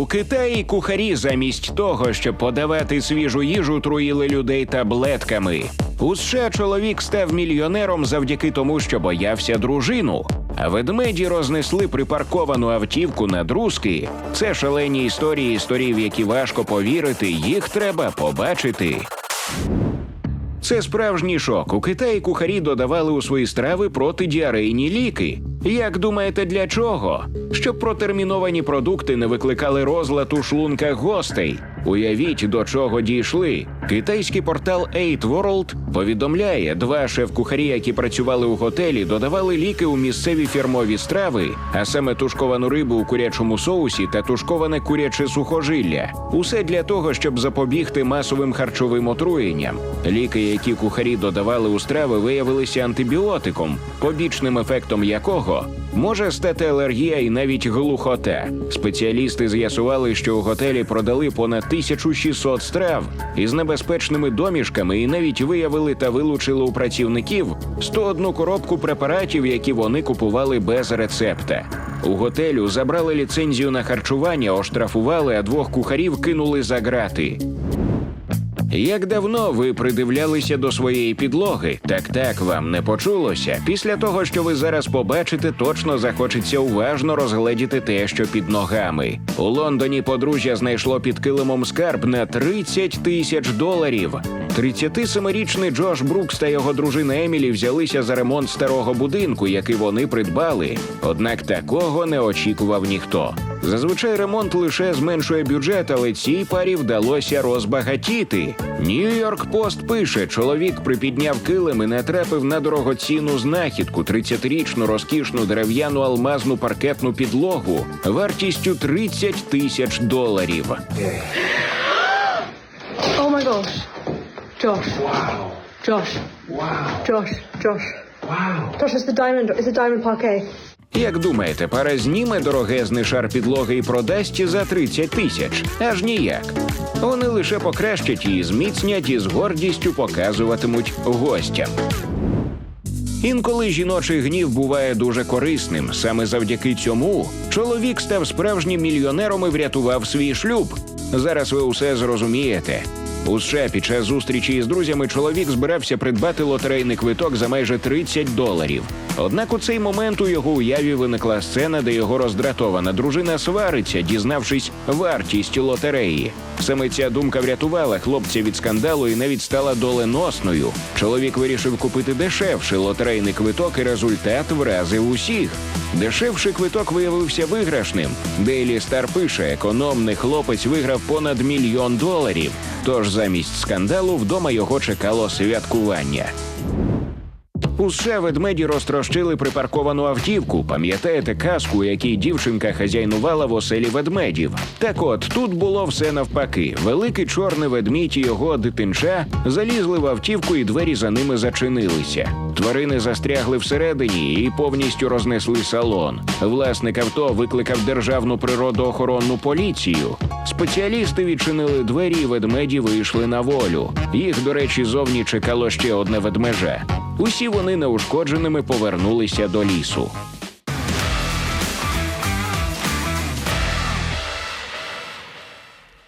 У Китаї кухарі замість того, щоб подавати свіжу їжу, труїли людей таблетками. У США чоловік став мільйонером завдяки тому, що боявся дружину. А ведмеді рознесли припарковану автівку на друзки. Це шалені історії, історії, в які важко повірити, їх треба побачити. Це справжній шок. У Китаї кухарі додавали у свої страви протидіарейні ліки. Як думаєте, для чого? Щоб протерміновані продукти не викликали розлад у шлунках гостей. Уявіть, до чого дійшли. Китайський портал 8 World повідомляє, два шеф-кухарі, які працювали у готелі, додавали ліки у місцеві фірмові страви, а саме тушковану рибу у курячому соусі та тушковане куряче сухожилля. Усе для того, щоб запобігти масовим харчовим отруєнням. Ліки, які кухарі додавали у страви, виявилися антибіотиком, побічним ефектом якого може стати алергія і навіть глухота. Спеціалісти з'ясували, що у готелі продали понад 1600 страв із небезпечними домішками і навіть виявили та вилучили у працівників 101 коробку препаратів, які вони купували без рецепта. У готелю забрали ліцензію на харчування, оштрафували, а двох кухарів кинули за грати. Як давно ви придивлялися до своєї підлоги? Так так вам не почулося. Після того, що ви зараз побачите, точно захочеться уважно розгледіти те, що під ногами. У Лондоні подружжя знайшло під килимом скарб на 30 тисяч доларів. 37-річний Джош Брукс та його дружина Емілі взялися за ремонт старого будинку, який вони придбали. Однак такого не очікував ніхто. Зазвичай ремонт лише зменшує бюджет, але цій парі вдалося розбагатіти. Нью-Йорк Пост пише: чоловік припідняв килим і натрапив на дорогоцінну знахідку 30-річну розкішну дерев'яну алмазну паркетну підлогу вартістю 30 тисяч доларів. Gosh. Josh. Wow. Josh. Wow. Josh. Josh. Wow. Josh, it's the diamond. It's a diamond parquet. Як думаєте, пара зніме дорогезний шар підлоги і продасть за 30 тисяч? Аж ніяк. Вони лише покращать її, зміцнять і з гордістю показуватимуть гостям. Інколи жіночий гнів буває дуже корисним. Саме завдяки цьому чоловік став справжнім мільйонером і врятував свій шлюб. Зараз ви усе зрозумієте. У США під час зустрічі із друзями чоловік збирався придбати лотерейний квиток за майже 30 доларів. Однак у цей момент у його уяві виникла сцена, де його роздратована дружина свариться, дізнавшись вартість лотереї. Саме ця думка врятувала хлопця від скандалу і навіть стала доленосною. Чоловік вирішив купити дешевший лотерейний квиток, і результат вразив усіх. Дешевший квиток виявився виграшним. Дейлі Стар пише, економний хлопець виграв понад мільйон доларів. Тож замість скандалу вдома його чекало святкування. У США ведмеді розтрощили припарковану автівку. Пам'ятаєте казку, якій дівчинка хазяйнувала в оселі ведмедів? Так от тут було все навпаки. Великий чорний ведмідь і його дитинча залізли в автівку, і двері за ними зачинилися. Тварини застрягли всередині і повністю рознесли салон. Власник авто викликав державну природоохоронну поліцію. Спеціалісти відчинили двері, і ведмеді вийшли на волю. Їх, до речі, зовні чекало ще одне ведмежа. Усі вони неушкодженими повернулися до лісу.